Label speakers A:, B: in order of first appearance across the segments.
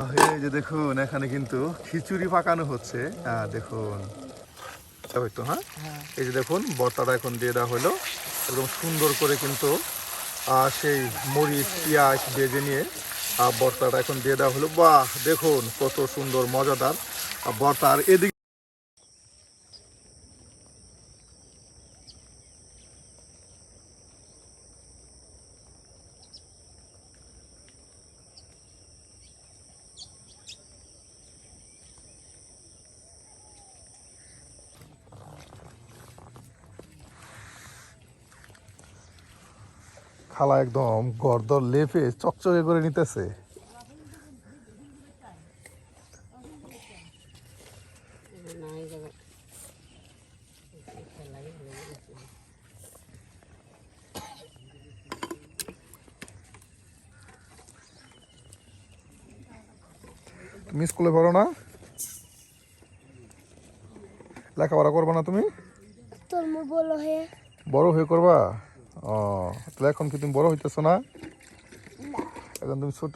A: এই যে দেখুন এখানে কিন্তু খিচুড়ি পাকানো হচ্ছে। হ্যাঁ দেখুন। হয়তো হ্যাঁ? এই যে দেখুন বর্তাটা এখন দিয়ে দেওয়া হলো। একদম সুন্দর করে কিন্তু আহ, সেই মরিচ পেঁয়াজ বেজে নিয়ে বর্তাটা এখন দিয়ে দেওয়া হলো। বাহ! দেখুন কত সুন্দর মজাদার বর্তার। এদিকে খালা একদম গর্দর লেপে চকচকে করে নিতেছে। তুমি স্কুলে পড়ো না? লেখাপড়া করব না তুমি?
B: তোর
A: বড় হয়ে করবা? তাহলে এখন কি তুমি বড় হইতেছো না? এখন তুমি ছোট?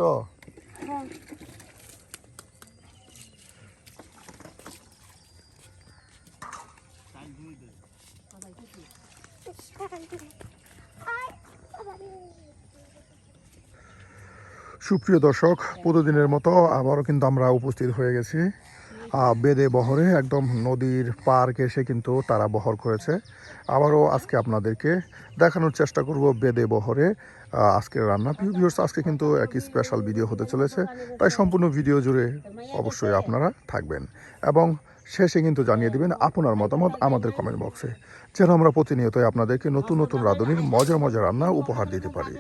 A: সুপ্রিয় দর্শক, প্রতিদিনের মতো আবারও কিন্তু আমরা উপস্থিত হয়ে গেছি। বেদে বহরে একদম নদীর পার্ক এসে কিন্তু তারা বহর করেছে। আবারও আজকে আপনাদেরকে দেখানোর চেষ্টা করব বেদে বহরে। আজকের রান্না। প্রিয় ভিউয়ার্স আজকে কিন্তু এক স্পেশাল ভিডিও হতে চলেছে। তাই সম্পূর্ণ ভিডিও জুড়ে অবশ্যই আপনারা থাকবেন। এবং শেষে কিন্তু জানিয়ে দিবেন আপনার মতামত আমাদের কমেন্ট বক্সে যেন আমরা প্রতিনিয়তই আপনাদেরকে নতুন নতুন রাঁধুনির মজার মজার রান্না উপহার দিতে পারি।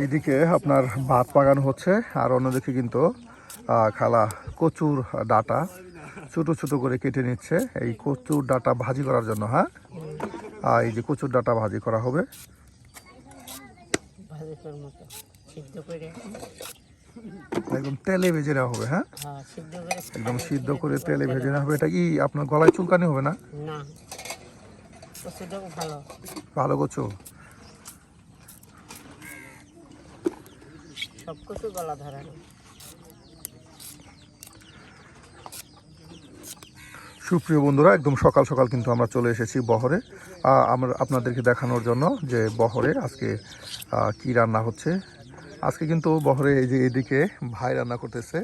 A: এইদিকে আপনার ভাত পাকানো হচ্ছে আর অন্যদিকে কিন্তু খালা কচুর ডাটা ছোট ছোট করে কেটে নিচ্ছে। এই কচুর ডাটা ভাজি করার জন্য হ্যাঁ? আর এই যে কচুর ডাটা ভাজি করা হবে। একদম তেলে ভেজে নেওয়া হবে হ্যাঁ?
C: হ্যাঁ সিদ্ধ করে
A: একদম সিদ্ধ করে তেলে ভেজে নেওয়া হবে। এটা কি আপনার গলায় চুলকানি হবে না?
C: ভালো
A: কচু?
C: সব কচু গলা ধরানো
A: সুপ্রিয় বন্ধুরা, একদম সকাল সকাল কিন্তু আমরা চলে এসেছি বহরে। আমরা আপনাদেরকে দেখানোর জন্য যে বহরে আজকে কি রান্না হচ্ছে। আজকে কিন্তু বহরে এই যে এদিকে ভাই রান্না করতেছে,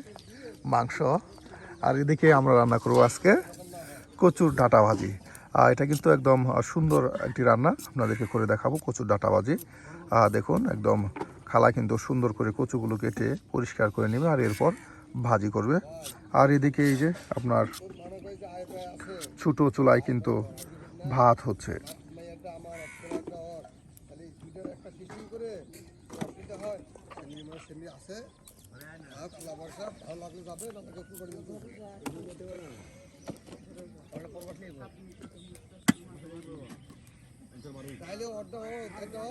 A: মাংস। আর এদিকে আমরা রান্না করব আজকে কচুর ডাটা ভাজি। এটা কিন্তু একদম সুন্দর একটি রান্না। আপনাদেরকে করে দেখাবো কচুর ডাটা ভাজি। দেখুন, একদম খালা কিন্তু সুন্দর করে কচুগুলো কেটে পরিষ্কার করে নেবে আর এরপর ভাজি করবে। আর এদিকে এই যে আপনার ছোটো চুলায় কিন্তু ভাত হচ্ছে। এটা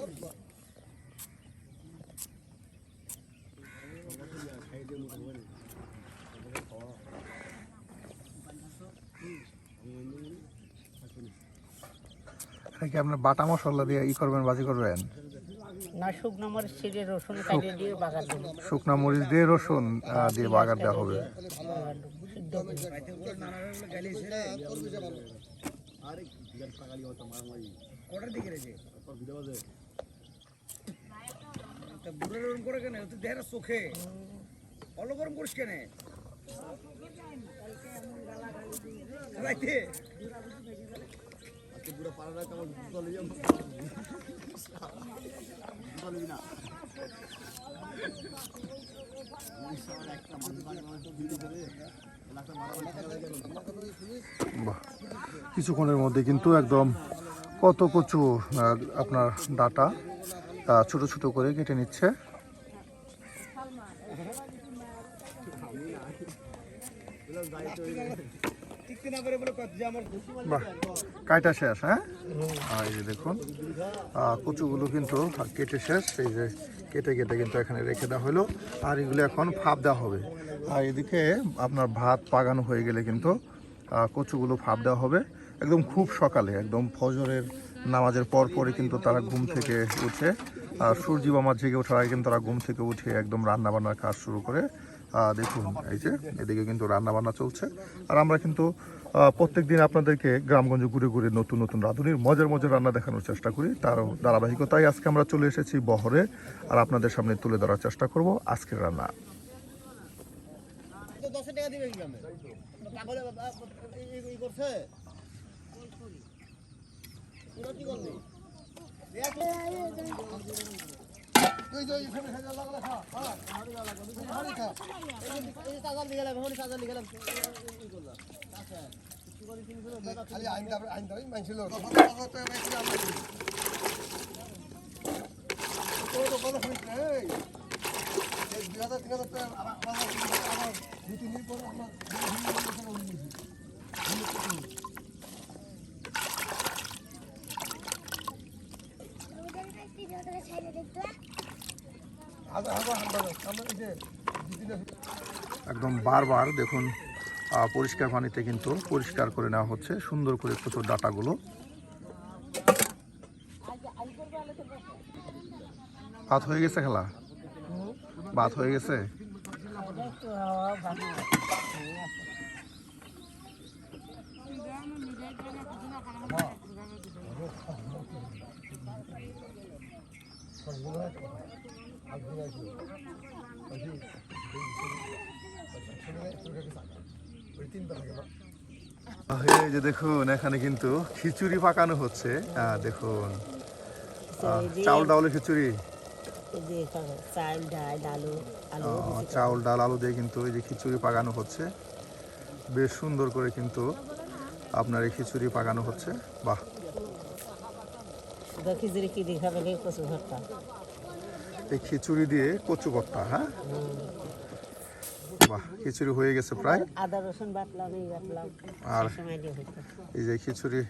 A: কি আপনার বাটা মশলা দিয়ে ই করবেন বাজি করবেন?
C: না শুকনো মরিচ ছিঁড়ে রসুন দিয়ে বাগার দেবো।
A: শুকনা মরিচ দিয়ে রসুন দিয়ে বাগার দেওয়া হবে।
D: চোখে অল গরম করিস কেন
A: কিছুক্ষণের মধ্যে কিন্তু একদম কত কচু আপনার ডাটা ছোট ছোট করে কেটে নিচ্ছে। বাহ, কাইটা শেষ হ্যাঁ? আর এই যে দেখুন কচুগুলো কিন্তু কেটে শেষ, এই যে কেটে কেটে কিন্তু এখানে রেখে দেওয়া হলো, আর এগুলো এখন ভাপ দেওয়া হবে। আর এদিকে আপনার ভাত পাগানো হয়ে গেলে কিন্তু কচুগুলো ভাপ দেওয়া হবে। একদম খুব সকালে, একদম ফজরের নামাজের পর পরে কিন্তু তারা ঘুম থেকে উঠে, আর সূর্যি মামা জেগে ওঠার আগে কিন্তু তারা ঘুম থেকে উঠে একদম রান্না বান্নার কাজ শুরু করে দেখুন, এই যে, এদিকে কিন্তু রান্না বান্না চলছে। আর আমরা কিন্তু প্রত্যেক দিন আপনাদেরকে গ্রামগঞ্জে ঘুরে ঘুরে নতুন নতুন রাঁধুনির মজার মজার রান্না দেখানোর চেষ্টা করি। তার ধারাবাহিকতায় আজকে আমরা চলে এসেছি বহরে, আর আপনাদের সামনে তুলে ধরার চেষ্টা করব আজকের রান্না।
E: করছে? তুই তো এখানে খাজা লাগলা খা হ্যাঁ হাড়ি লাগলা তুই হাড়ি খা এই সাজাল দিয়ে গেলাম হনি সাজাল দিয়ে গেলাম কি করলাম আচ্ছা খালি আইন দাবি আইন দাবি মানছিল তো তো মানছিল আমরা তো তো বড় হইছে এই এই দুই তিন হাজার আমার আমার আমার তিন দিন পরে আমার হাজার হাজার আমরা এই যে দু তিনটা
A: একদম বারবার দেখুন পরিষ্কার পানিতে কিন্তু পরিষ্কার করে নেওয়া হচ্ছে, সুন্দর করে কচুর ডাটাগুলো। ভাত হয়ে গেছে খেলা? ভাত হয়ে গেছে?
C: ভালো
A: এই যে দেখুন এখানে কিন্তু খিচুড়ি পাকানো হচ্ছে। দেখুন। চাউল ডাউলের খিচুড়ি?
C: ডাল আলু আলু
A: চাউল ডাল আলু দিয়ে কিন্তু এই যে খিচুড়ি পাকানো হচ্ছে। বেশ সুন্দর করে কিন্তু আপনার এই খিচুড়ি পাকানো হচ্ছে। বাহ।
C: খিচুড়ি কি দিয়ে খাবে কচু ভর্তা
A: এই খিচুড়ি দিয়ে কচু ভর্তা হ্যাঁ? বাহ খিচুড়ি হয়ে গেছে প্রায়।
C: আদা রসুন বাটলাম এই বাটলাম।
A: আর এই যে খিচুড়ি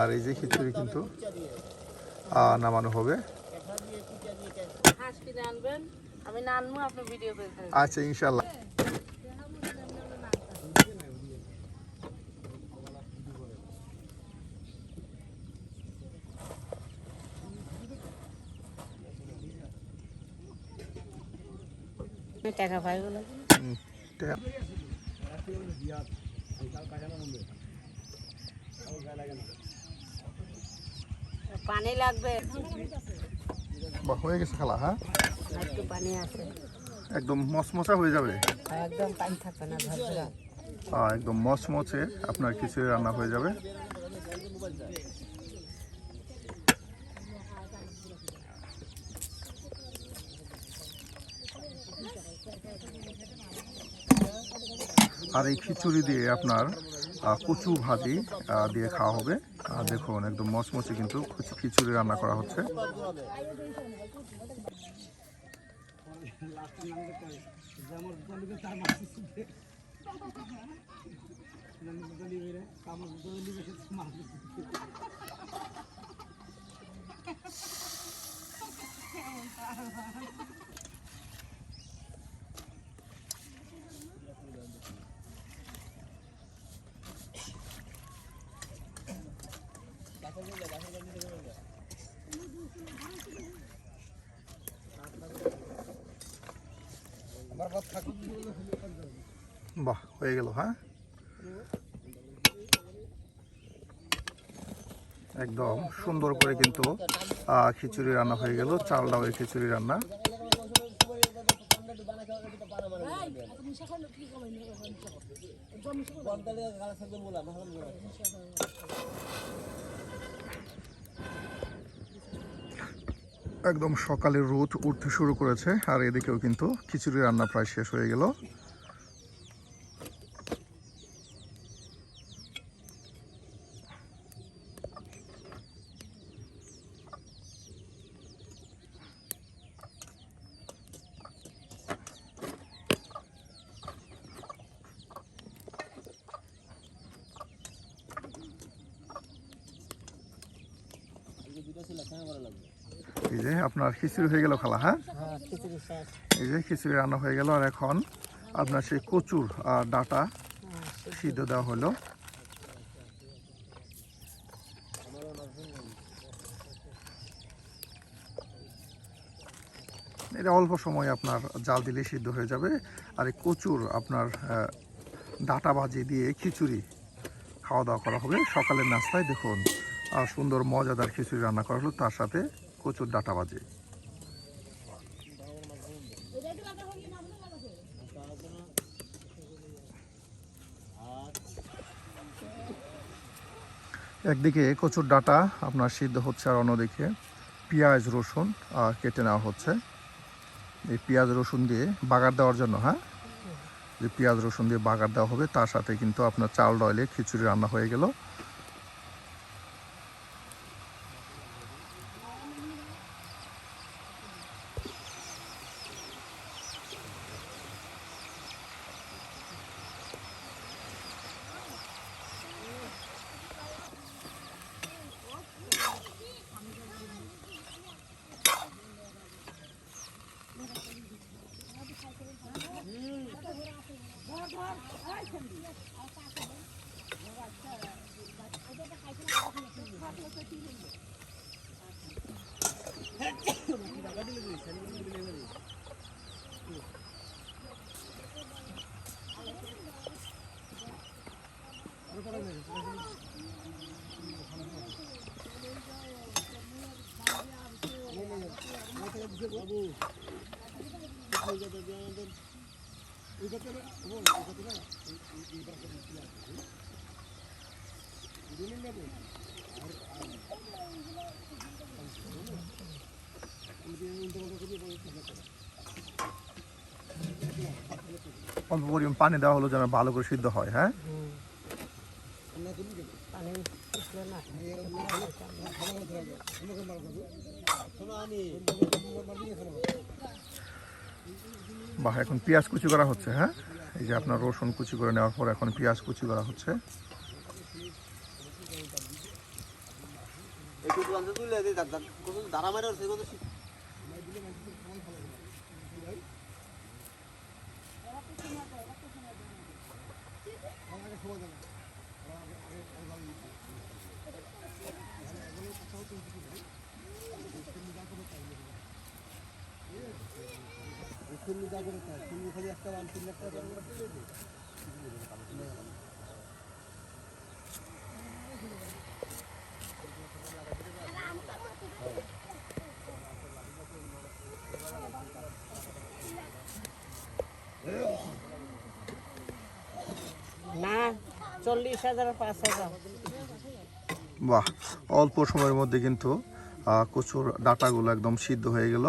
A: আর এই যে খিচুড়ি কিন্তু নামানো হবে।
F: আচ্ছা কিনে আনবেন আমি না আনব আপনি ভিডিও করে ফেলবেন
A: আচ্ছা ইনশাল্লাহ
C: টাকা পাই বলে পানি লাগবে।
A: হয়ে গেছে খালা হ্যাঁ?
C: একটু পানি আছে।
A: একদম মচমচা হয়ে যাবে।
C: একদম পানি থাকবে না ঝরঝরা।
A: একদম মচমচে আপনার খিচুড়ি রান্না হয়ে যাবে। আর এই খিচুড়ি দিয়ে আপনার কচু ভাজি দিয়ে খাওয়া হবে। আর দেখুন, একদম মচমচে কিন্তু খিচুড়ি রান্না করা হচ্ছে। বাহ, হয়ে গেল হ্যাঁ? একদম সুন্দর করে কিন্তু খিচুড়ি রান্না হয়ে গেল চাল ডাউয়ের খিচুড়ি রান্না। একদম সকালে রোদ উঠতে শুরু করেছে, আর এদিকেও কিন্তু খিচুড়ি রান্না প্রায় শেষ হয়ে গেল। এই যে আপনার খিচুড়ি হয়ে গেল খালা হ্যাঁ?
C: হ্যাঁ
A: এই যে খিচুড়ি রান্না হয়ে গেল আর এখন আপনার সেই কচুর আর ডাটা সিদ্ধ দেওয়া হলো। এটা অল্প সময় আপনার জাল দিলে সিদ্ধ হয়ে যাবে। আর এই কচুর আপনার ডাটা বাজি দিয়ে খিচুড়ি খাওয়া দাওয়া করা হবে। সকালের নাস্তায় দেখুন আর সুন্দর মজাদার খিচুড়ি রান্না করা হলো। তার সাথে কচুর ডাটা বাজে। একদিকে কচুর ডাটা আপনার সিদ্ধ হচ্ছে আর অন্যদিকে পেঁয়াজ, রসুন কেটে নেওয়া হচ্ছে। এই পেঁয়াজ, রসুন দিয়ে বাগার দেওয়ার জন্য হ্যাঁ? যে পেঁয়াজ, রসুন দিয়ে বাগার দেওয়া হবে, তার সাথে কিন্তু আপনার চাল ডয়লে খিচুড়ি রান্না হয়ে গেল। অল্প পরিমাণ পানি দেওয়া হলো যেন ভালো করে সিদ্ধ হয় হ্যাঁ?
C: পানি উঠল না
A: বা এখন পেঁয়াজ কুচি করা হচ্ছে হ্যাঁ? এই যে আপনার রসুন কুচি করে নেওয়ার পর এখন পেঁয়াজ কুচি করা হচ্ছে।
C: না চল্লিশ হাজার পাঁচ হাজার।
A: বাহ অল্প সময়ের মধ্যে কিন্তু কচুর ডাটাগুলো একদম সিদ্ধ হয়ে গেল।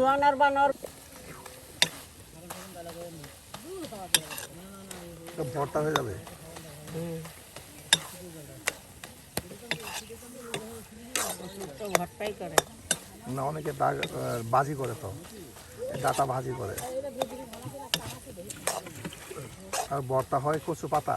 C: ছুয়ানার বানর।
A: ভর্তা হয়ে যাবে।
C: করে।
A: না অনেকে দাগ ভাজি করে তো। ডাটা ভাজি করে। আর ভর্তা হয় কচু পাতা।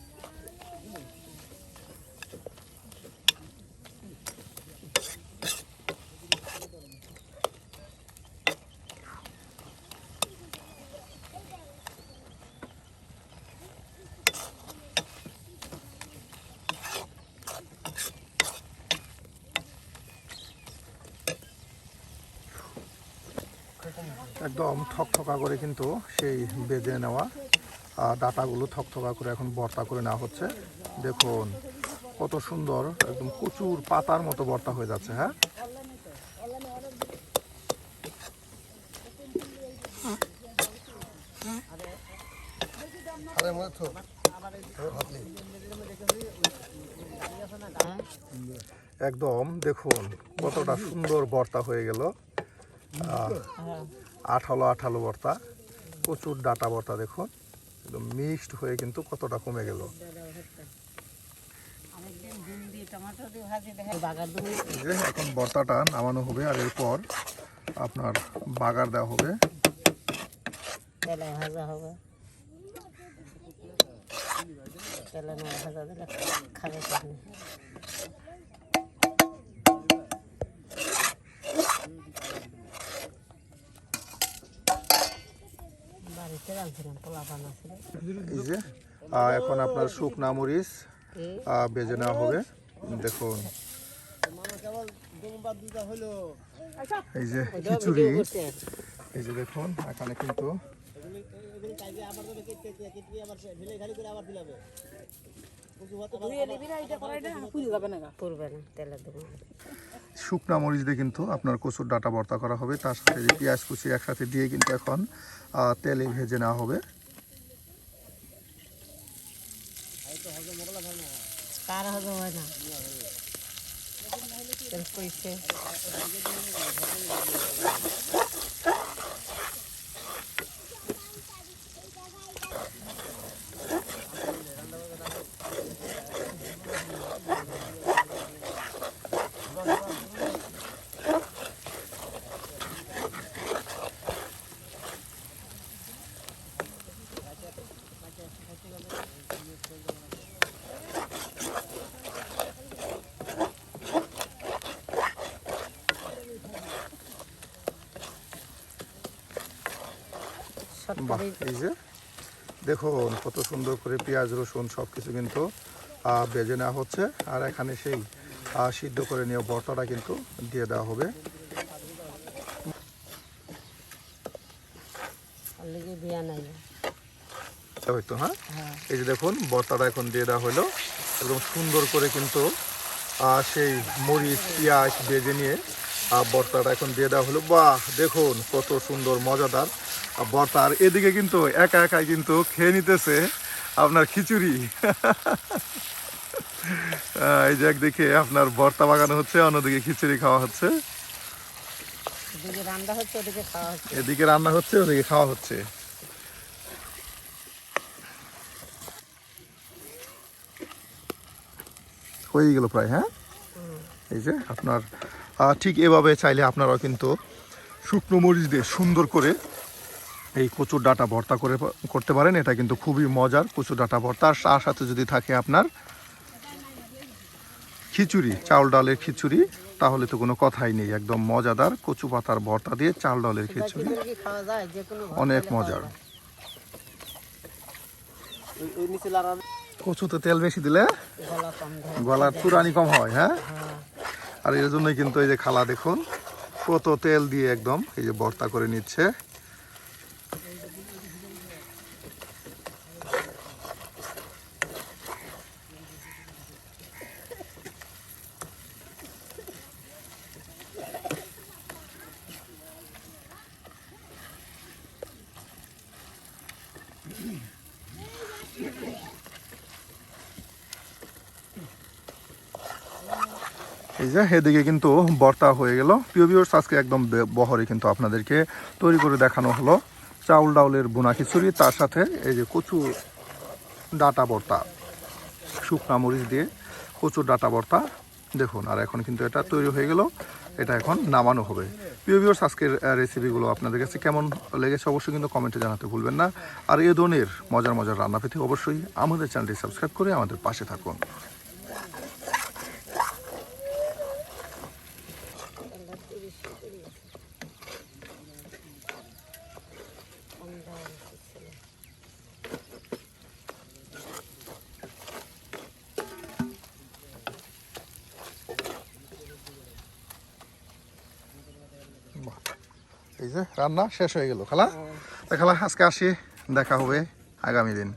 A: একদম থকথকা করে কিন্তু সেই বেজে নেওয়া ডাটাগুলো থকথকা করে এখন বর্তা করে নেওয়া হচ্ছে। দেখুন, কত সুন্দর, একদম প্রচুর পাতার মতো বর্তা হয়ে যাচ্ছে হ্যাঁ? একদম, দেখুন, কতটা সুন্দর বর্তা হয়ে গেল। আঠালো আঠালো ভর্তা, প্রচুর ডাটা ভর্তা দেখুন। একদম মিক্সড হয়ে কিন্তু কতটা কমে গেল। এখন ভর্তাটা নামানো হবে আর এরপর আপনার বাগার দেওয়া হবে।
C: ভাজা হবে খাবে কেমনি বাড়িতে রাঁধছিলাম পোলা পানা ছিল
A: এই এখন আপনার শুকনা মরিচ বেজে নেওয়া হবে। দেখুন। এই যে খিচুড়ি। এই যে দেখুন, এখানে কিন্তু শুকনা মরিচ দিয়ে কিন্তু আপনার কচুর ডাটা ভর্তা করা হবে তার সাথে যে পেঁয়াজ কুচি একসাথে দিয়ে কিন্তু এখন তেলে ভেজে নেওয়া হবে।
C: কার হজম হয় না? তেল
A: এই যে দেখুন কত সুন্দর করে পেঁয়াজ রসুন সব কিছু কিন্তু বেজে নেওয়া হচ্ছে। আর এখানে সেই সিদ্ধ করে নিয়ে ভর্তাটা কিন্তু দিয়ে দেওয়া হবে। হয়তো হ্যাঁ?
C: হ্যাঁ।
A: এই যে দেখুন ভর্তাটা এখন দিয়ে দেওয়া হলো। একদম সুন্দর করে কিন্তু সেই মরিচ পেঁয়াজ বেজে নিয়ে আহ, ভর্তাটা এখন দিয়ে দেওয়া হলো। বাহ দেখুন কত সুন্দর মজাদার। ভর্তা আর এদিকে কিন্তু একা একাই কিন্তু খেয়ে নিতেছে আপনার খিচুড়ি। এই যে একদিকে আপনার বর্তা বাগানো হচ্ছে অন্যদিকে খিচুড়ি খাওয়া হচ্ছে।
C: এদিকে রান্না হচ্ছে ওদিকে খাওয়া হচ্ছে।
A: হয়ে গেল প্রায় হ্যাঁ? এই যে আপনার ঠিক এভাবে চাইলে আপনারাও কিন্তু শুকনো মরিচ দিয়ে সুন্দর করে এই কচুর ডাটা ভর্তা করে করতে পারেন। এটা কিন্তু খুবই মজার কচুর ডাটা ভর্তা। আর তার সাথে যদি থাকে আপনার খিচুড়ি চাউল ডালের খিচুড়ি তাহলে তো কোনো কথাই নেই। একদম মজাদার কচু পাতার ভর্তা দিয়ে চাল ডালের খিচুড়ি। অনেক মজার। কচুতে তেল বেশি দিলে
C: গলা
A: গলার চুরানি কম হয় হ্যাঁ?
C: হ্যাঁ।
A: আর এর জন্যই কিন্তু এই যে খালা দেখুন, কত তেল দিয়ে একদম এই যে ভর্তা করে নিচ্ছে। এই যে, এদিকে কিন্তু বর্তা হয়ে গেল। প্রিয় ভিউয়ার্স আজকে একদম বহরে কিন্তু আপনাদেরকে তৈরি করে দেখানো হলো চাউল ডাউলের বোনা খিচুড়ি। তার সাথে এই যে কচু ডাটা ভর্তা শুকনা মরিচ দিয়ে কচুর ডাটা ভর্তা দেখুন, আর এখন কিন্তু এটা তৈরি হয়ে গেল। এটা এখন নামানো হবে। প্রিয় ভিউয়ার্স আজকের রেসিপিগুলো আপনাদের কাছে কেমন লেগেছে অবশ্যই কিন্তু কমেন্টে জানাতে ভুলবেন না। আর এ ধরনের মজার মজার রান্না পেতে অবশ্যই আমাদের চ্যানেলটি সাবস্ক্রাইব করে আমাদের পাশে থাকুন। রান্না শেষ হয়ে গেল। খালা? তা খালা আজকে আসি দেখা হবে আগামী দিন।